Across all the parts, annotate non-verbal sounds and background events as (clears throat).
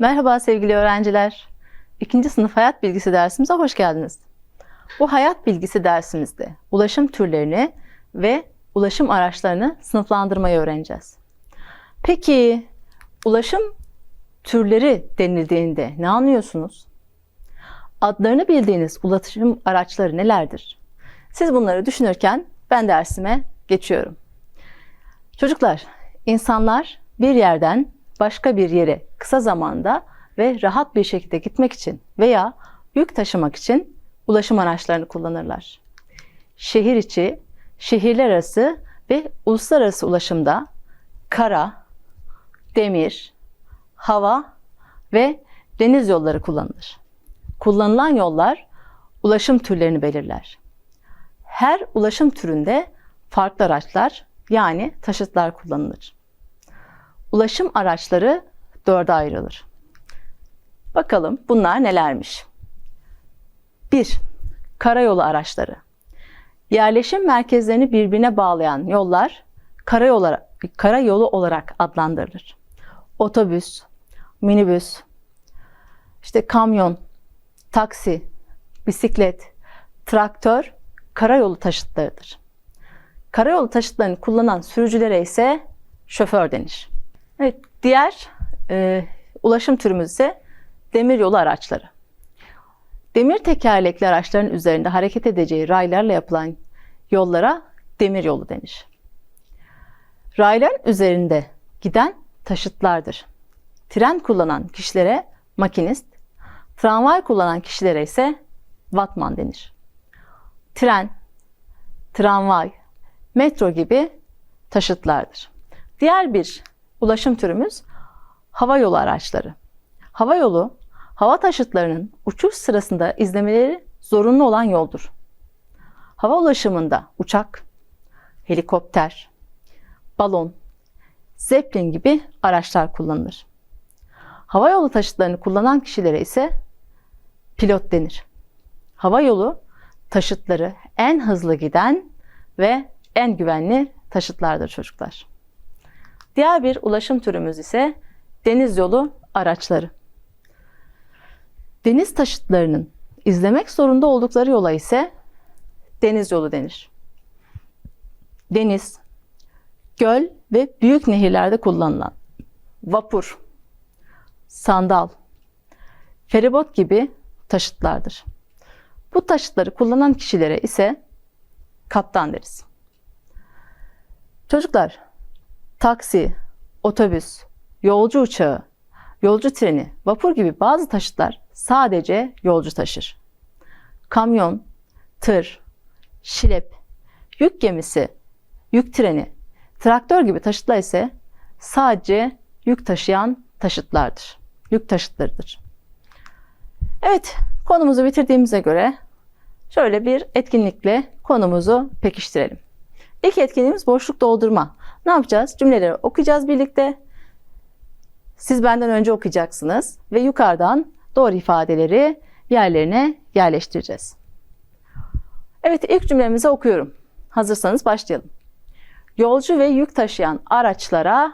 Merhaba sevgili öğrenciler. İkinci sınıf hayat bilgisi dersimize hoş geldiniz. Bu hayat bilgisi dersimizde ulaşım türlerini ve ulaşım araçlarını sınıflandırmayı öğreneceğiz. Peki ulaşım türleri denildiğinde ne anlıyorsunuz? Adlarını bildiğiniz ulaşım araçları nelerdir? Siz bunları düşünürken ben dersime geçiyorum. Çocuklar, insanlar bir yerden başka bir yere kısa zamanda ve rahat bir şekilde gitmek için veya yük taşımak için ulaşım araçlarını kullanırlar. Şehir içi, şehirler arası ve uluslararası ulaşımda kara, demir, hava ve deniz yolları kullanılır. Kullanılan yollar ulaşım türlerini belirler. Her ulaşım türünde farklı araçlar yani taşıtlar kullanılır. Ulaşım araçları dörde ayrılır. Bakalım bunlar nelermiş? 1. Karayolu araçları. Yerleşim merkezlerini birbirine bağlayan yollar karayolu, karayolu olarak adlandırılır. Otobüs, minibüs, işte kamyon, taksi, bisiklet, traktör karayolu taşıtlarıdır. Karayolu taşıtlarını kullanan sürücülere ise şoför denir. Evet, diğer e, ulaşım türümüz ise demiryolu araçları. Demir tekerlekli araçların üzerinde hareket edeceği raylarla yapılan yollara demiryolu denir. Rayların üzerinde giden taşıtlardır. Tren kullanan kişilere makinist, tramvay kullanan kişilere ise vatman denir. Tren, tramvay, metro gibi taşıtlardır. Diğer bir ulaşım türümüz hava yolu araçları. Hava yolu, hava taşıtlarının uçuş sırasında izlemeleri zorunlu olan yoldur. Hava ulaşımında uçak, helikopter, balon, zeplin gibi araçlar kullanılır. Hava yolu taşıtlarını kullanan kişilere ise pilot denir. Hava yolu taşıtları en hızlı giden ve en güvenli taşıtlardır çocuklar. Diğer bir ulaşım türümüz ise deniz yolu araçları. Deniz taşıtlarının izlemek zorunda oldukları yola ise deniz yolu denir. Deniz, göl ve büyük nehirlerde kullanılan vapur, sandal, feribot gibi taşıtlardır. Bu taşıtları kullanan kişilere ise kaptan deriz. Çocuklar, taksi, otobüs, yolcu uçağı, yolcu treni, vapur gibi bazı taşıtlar sadece yolcu taşır. Kamyon, tır, şilep, yük gemisi, yük treni, traktör gibi taşıtlar ise sadece yük taşıyan taşıtlardır. Yük taşıtlarıdır. Evet, konumuzu bitirdiğimize göre şöyle bir etkinlikle konumuzu pekiştirelim. İlk etkinliğimiz boşluk doldurma. Ne yapacağız? Cümleleri okuyacağız birlikte. Siz benden önce okuyacaksınız ve yukarıdan doğru ifadeleri yerlerine yerleştireceğiz. Evet, ilk cümlemizi okuyorum. Hazırsanız başlayalım. Yolcu ve yük taşıyan araçlara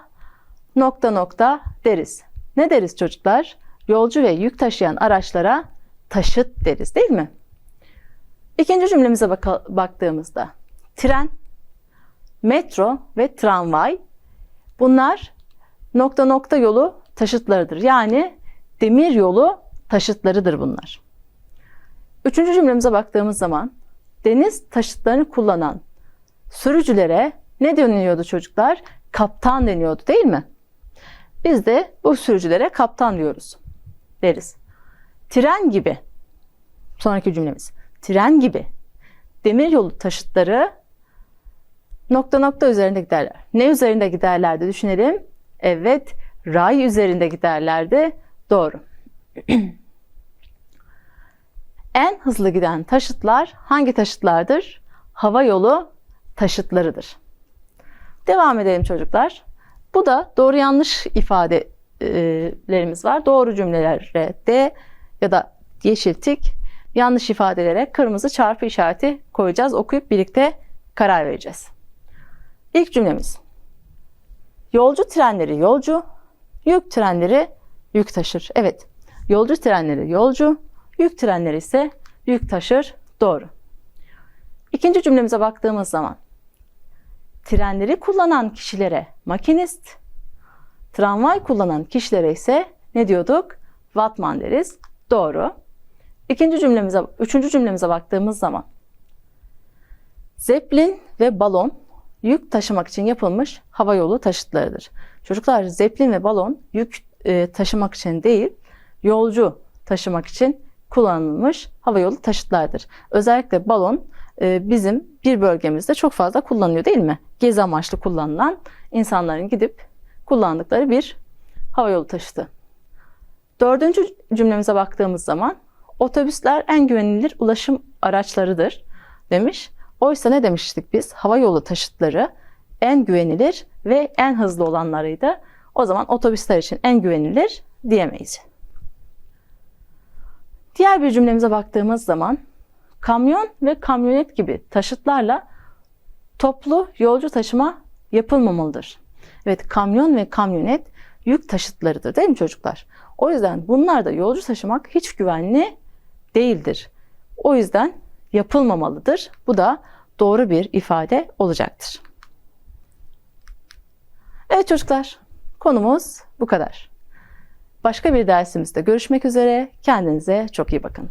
nokta nokta deriz. Ne deriz çocuklar? Yolcu ve yük taşıyan araçlara taşıt deriz değil mi? İkinci cümlemize bak baktığımızda tren, metro ve tramvay bunlar nokta nokta yolu taşıtlarıdır. Yani demir yolu taşıtlarıdır bunlar. Üçüncü cümlemize baktığımız zaman deniz taşıtlarını kullanan sürücülere ne deniyordu çocuklar? Kaptan deniyordu değil mi? Biz de bu sürücülere kaptan diyoruz. Deriz. Tren gibi. Sonraki cümlemiz. Tren gibi. Demir yolu taşıtları nokta nokta üzerinde giderler. Ne üzerinde giderlerdi düşünelim. Evet, ray üzerinde giderlerdi. Doğru. (clears throat) en hızlı giden taşıtlar hangi taşıtlardır? Hava yolu taşıtlarıdır. Devam edelim çocuklar. Bu da doğru yanlış ifadelerimiz var. Doğru cümlelere D ya da yeşil tik, yanlış ifadelere kırmızı çarpı işareti koyacağız. Okuyup birlikte karar vereceğiz. İlk cümlemiz. Yolcu trenleri yolcu, yük trenleri yük taşır. Evet. Yolcu trenleri yolcu, yük trenleri ise yük taşır. Doğru. İkinci cümlemize baktığımız zaman trenleri kullanan kişilere makinist, tramvay kullanan kişilere ise ne diyorduk? Vatman deriz. Doğru. İkinci cümlemize, üçüncü cümlemize baktığımız zaman Zeppelin ve balon yük taşımak için yapılmış hava yolu taşıtlarıdır. Çocuklar zeplin ve balon yük e, taşımak için değil, yolcu taşımak için kullanılmış hava yolu taşıtlardır. Özellikle balon e, bizim bir bölgemizde çok fazla kullanılıyor değil mi? Gezi amaçlı kullanılan insanların gidip kullandıkları bir hava yolu taşıtı. Dördüncü cümlemize baktığımız zaman otobüsler en güvenilir ulaşım araçlarıdır demiş. Oysa ne demiştik biz? Hava yolu taşıtları en güvenilir ve en hızlı olanlarıydı. O zaman otobüsler için en güvenilir diyemeyiz. Diğer bir cümlemize baktığımız zaman kamyon ve kamyonet gibi taşıtlarla toplu yolcu taşıma yapılmamalıdır. Evet kamyon ve kamyonet yük taşıtlarıdır değil mi çocuklar? O yüzden bunlarda yolcu taşımak hiç güvenli değildir. O yüzden yapılmamalıdır. Bu da doğru bir ifade olacaktır. Evet çocuklar, konumuz bu kadar. Başka bir dersimizde görüşmek üzere. Kendinize çok iyi bakın.